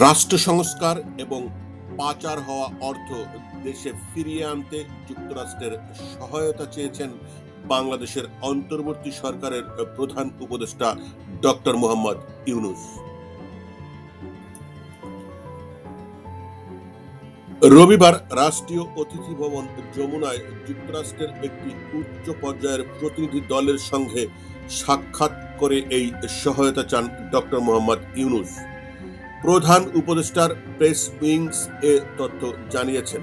রাষ্ট্র সংস্কার এবং পাচার হওয়া অর্থ দেশে ফিরিয়ে আনতে যুক্তরাষ্ট্রের সহায়তা চেয়েছেন বাংলাদেশের অন্তর্বর্তী সরকারের প্রধান উপদেষ্টা ডক্টর মোহাম্মদ ইউনুস। রবিবার রাষ্ট্রীয় অতিথি ভবন যমুনায় যুক্তরাষ্ট্রের একটি উচ্চ পর্যায়ের প্রতিনিধি দলের সঙ্গে সাক্ষাৎ করে এই সহায়তা চান ডক্টর মোহাম্মদ ইউনুস। প্রধান উপদেষ্টার প্রেস উইংস এ তথ্য জানিয়েছেন।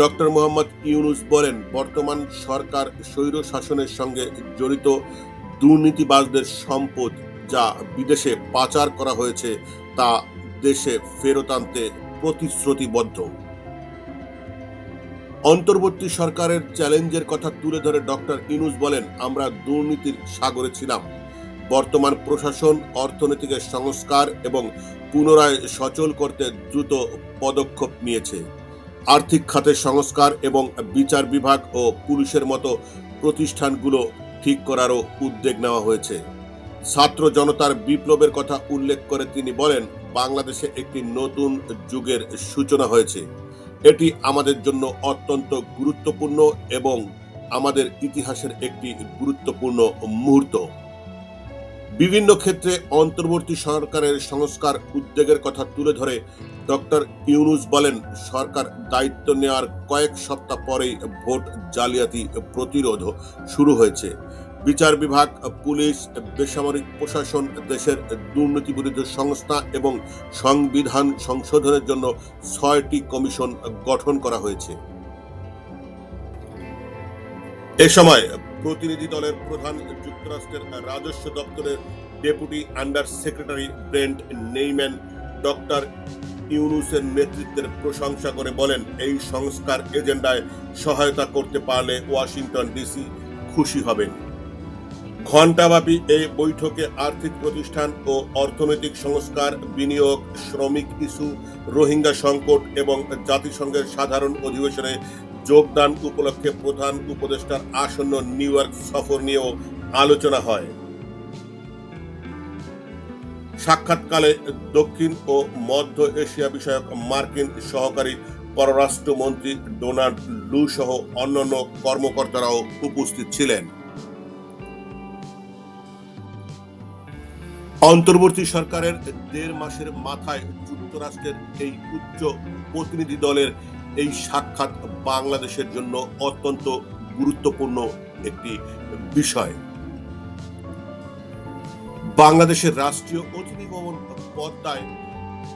ডক্টর মোহাম্মদ ইউনুস বলেন, বর্তমান সরকার স্বৈর শাসনের সঙ্গে জড়িত দুর্নীতিবাজদের সম্পদ যা বিদেশে পাচার করা হয়েছে তা দেশে ফেরত আনতে প্রতিশ্রুতিবদ্ধ। অন্তর্বর্তী সরকারের চ্যালেঞ্জের কথা তুলে ধরে ডক্টর ইনুস বলেন, আমরা দুর্নীতির সাগরে ছিলাম। বর্তমান প্রশাসন, অর্থনীতিকে সংস্কার এবং পুনরায় সচল করতে দ্রুত পদক্ষেপ নিয়েছে। আর্থিক খাতের সংস্কার এবং বিচার বিভাগ ও পুলিশের মতো প্রতিষ্ঠানগুলো ঠিক করারও উদ্যোগ নেওয়া হয়েছে। ছাত্র জনতার বিপ্লবের কথা উল্লেখ করে তিনি বলেন, বাংলাদেশে একটি নতুন যুগের সূচনা হয়েছে। এটি আমাদের জন্য অত্যন্ত গুরুত্বপূর্ণ এবং আমাদের ইতিহাসের একটি গুরুত্বপূর্ণ মুহূর্ত। বিভিন্ন ক্ষেত্রে অন্তর্বর্তী সরকারের সংস্কার উদ্যোগের কথা তুলে ধরে ডক্টর ইউনুস বলেন, সরকার দায়িত্ব নেওয়ার কয়েক সপ্তাহ পরেই ভোট জালিয়াতি প্রতিরোধ শুরু হয়েছে। বিচার বিভাগ, পুলিশ, বেসামরিক প্রশাসন, দেশের দুর্নীতি বিরোধী সংস্থা এবং সংবিধান সংশোধনের জন্য ছয়টি কমিশন গঠন করা হয়েছে। এ সময় প্রতিনিধি দলের প্রধান যুক্তরাষ্ট্রের রাজস্ব দপ্তরের deputy under secretary Brent Neiman doctor ইউনুসের নেতৃত্বের প্রশংসা করে বলেন, এই সংস্কার এজেন্ডায় সহায়তা করতে পারলে ওয়াশিংটন ডিসি খুশি হবেন। ঘণ্টাব্যাপী এই বৈঠকে আর্থিক প্রতিষ্ঠান ও অর্থনৈতিক সংস্কার বিনিয়োগ, শ্রমিক ইস্যু, রোহিঙ্গা সংকট এবং জাতিসংঘের সাধারণ অধিবেশনে যোগদান উপলক্ষে প্রধান উপদেষ্টার আসন্ন নিউ ইয়র্ক সফর নিয়েও আলোচনা হয়। সাক্ষাৎকালে দক্ষিণ ও মধ্য এশিয়া বিষয়ক মার্কিন সহকারী পররাষ্ট্রমন্ত্রী ডোনাল্ড লু সহ অন্যান্য কর্মকর্তারাও উপস্থিত ছিলেন। অন্তর্বর্তী সরকারের দেড় মাসের মাথায় যুক্তরাষ্ট্রের এই উচ্চ প্রতিনিধি দলের এই সাক্ষাৎ বাংলাদেশের জন্য অত্যন্ত গুরুত্বপূর্ণ একটি বিষয়। বাংলাদেশের রাষ্ট্রীয় অতিথি ভবন পদ্মায়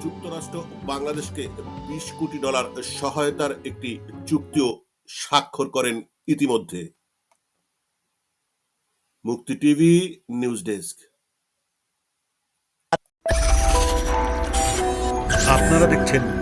যুক্তরাষ্ট্র বাংলাদেশকে বিশ কোটি ডলার সহায়তার একটি চুক্তিও স্বাক্ষর করেন ইতিমধ্যে। মুক্তি টিভি নিউজ ডেস্ক। আপনারা দেখছেন